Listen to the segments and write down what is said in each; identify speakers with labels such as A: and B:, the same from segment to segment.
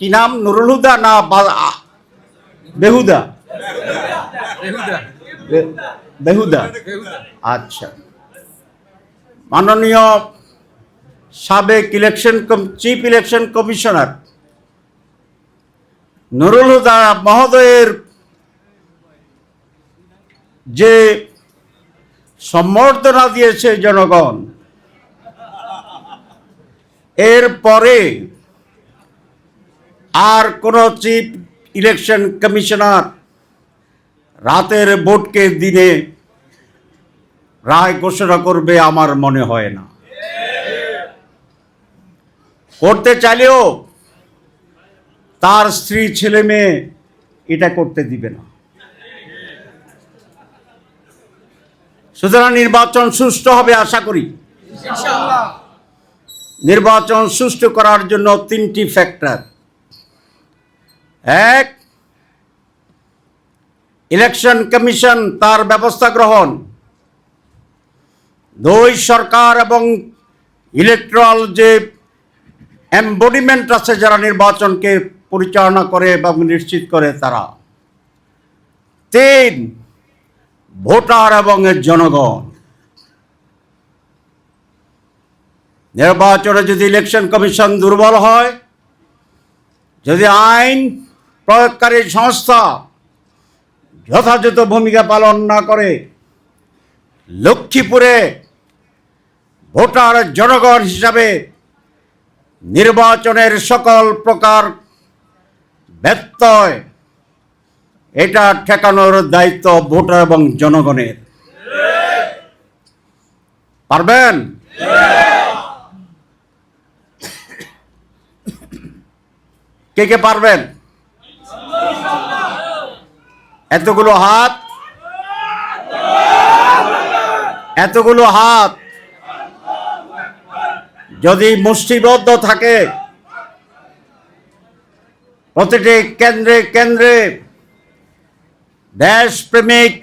A: কি নাম? নুরুল হুদা না বা- বেহুদা? বেহুদা। আচ্ছা। মাননীয় সাবেক election chief election commissioner Nurul Huda মহোদয়ের যে সম্বর্ধনা দিয়েছে জনগণ এরপরে আর কোনো চিফ ইলেকশন কমিশনার রাতের ভোটকে দিনে রায় ঘোষণা করবে আমার মনে হয় না। করতে চাইলেও তার স্ত্রী ছেলে মেয়ে এটা করতে দিবে না। সুতরাং নির্বাচন সুষ্ঠু হবে আশা করি। নির্বাচন সুষ্ঠু করার জন্য তিনটি ফ্যাক্টর। এক ইলেকশন কমিশন তার ব্যবস্থা গ্রহণ। দুই, সরকার এবং ইলেকট্রাল যে এম্বডিমেন্ট আছে যারা নির্বাচনকে পরিচালনা করে এবং নিশ্চিত করে তারা। তিন, ভোটার এবং এর জনগণ। নির্বাচনে যদি ইলেকশন কমিশন দুর্বল হয়, যদি আইন প্রয়োগকারী সংস্থা যথাযথ ভূমিকা পালন না করে লক্ষ্মীপুরে ভোটার জনগণ হিসাবে নির্বাচনের সকল প্রকার ব্যত্যয়, এটা ঠেকানোর দায়িত্ব ভোটার এবং জনগণের। পারবেন? কে কে পারবেন? এতগুলো হাত। এতগুলো হাত। যদি মুষ্টিবদ্ধ থাকে, প্রতিটি কেন্দ্রে কেন্দ্রে দেশপ্রেমিক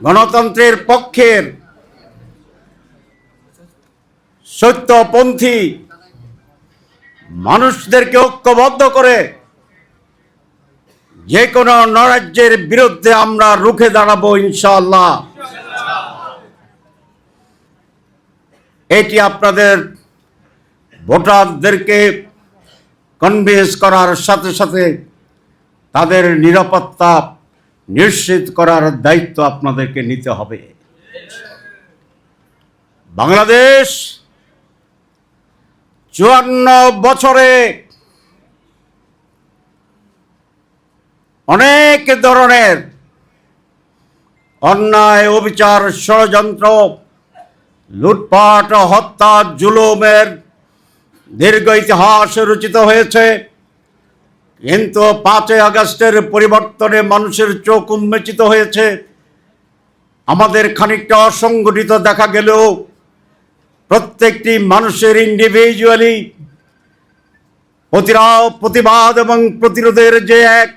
A: গণতন্ত্রের পক্ষের সত্যপন্থী মানুষদেরকে ঐক্যবদ্ধ করে যে কোনো নরাজ্যের বিরুদ্ধে আমরা রুখে দাঁড়াবো ইনশাল্লাহ এটি আপনাদের ভোটারদেরকে কনভিন্স করার সাথে সাথে তাদের নিরাপত্তা নিশ্চিত করার দায়িত্ব আপনাদেরকে নিতে হবে। বাংলাদেশ চুয়ান্ন বছরে অনেক ধরনের অন্যায়, অবিচার, ষড়যন্ত্র, লুটপাট, হত্যা, জুলুমের দীর্ঘ ইতিহাস রচিত হয়েছে। কিন্তু পাঁচই আগস্টের পরিবর্তনে মানুষের চোখ উন্মেচিত হয়েছে। আমাদের খানিকটা অসংগঠিত দেখা গেলেও প্রত্যেকটি মানুষের ইন্ডিভিজুয়ালি প্রতিরাও প্রতিবাদ এবং প্রতিরোধের যে এক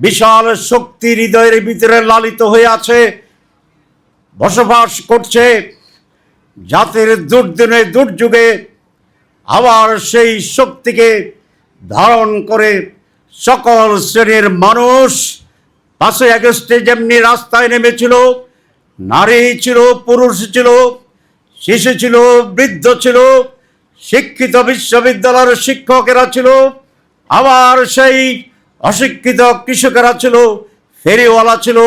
A: বিশাল শক্তি হৃদয়ের ভিতরে লালিত হয়ে আছে। বসবাস করছে জাতির দুর্দিনে, দুর্যোগে। আবার সেই শক্তিকে ধারণ করে সকল শ্রেণির মানুষ পাঁচই আগস্টে যেমনি রাস্তায় নেমেছিল, নারী ছিল, পুরুষ ছিল, শিশু ছিল, বৃদ্ধ ছিল, শিক্ষিত বিশ্ববিদ্যালয়ের শিক্ষকেরা ছিল, আবার সেই অশিক্ষিত কৃষকেরা ছিল, ফেরিওয়ালা ছিল,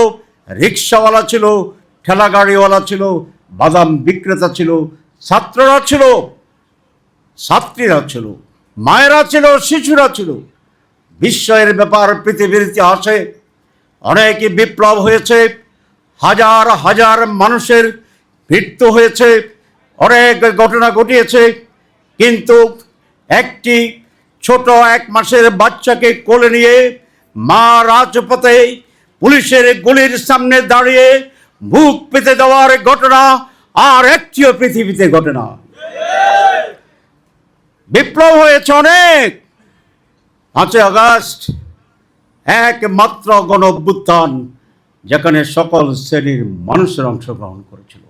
A: রিক্সাওয়ালা ছিল, ঠেলাগাড়িওয়ালা ছিল, বাদাম বিক্রেতা ছিল, ছাত্ররা ছিল, ছাত্রীরা ছিল, মায়েরা ছিল, শিশুরা ছিল। বিস্ময়ের ব্যাপার পৃথিবীর ইতিহাসে অনেকই বিপ্লব হয়েছে, হাজার হাজার মানুষের মৃত্যু হয়েছে, অনেক ঘটনা ঘটিয়েছে, কিন্তু একটি ছোট এক মাসের বাচ্চাকে কোলে নিয়ে মা রাজপথে পুলিশের গুলির সামনে দাঁড়িয়ে মুখ পেতে দেওয়ার ঘটনা আর একটিও পৃথিবীতে ঘটনা বিপ্লব হয়েছে অনেক। পাঁচই আগস্ট একমাত্র গণ অভ্যুত্থান যেখানে সকল শ্রেণির মানুষের অংশগ্রহণ করেছিল।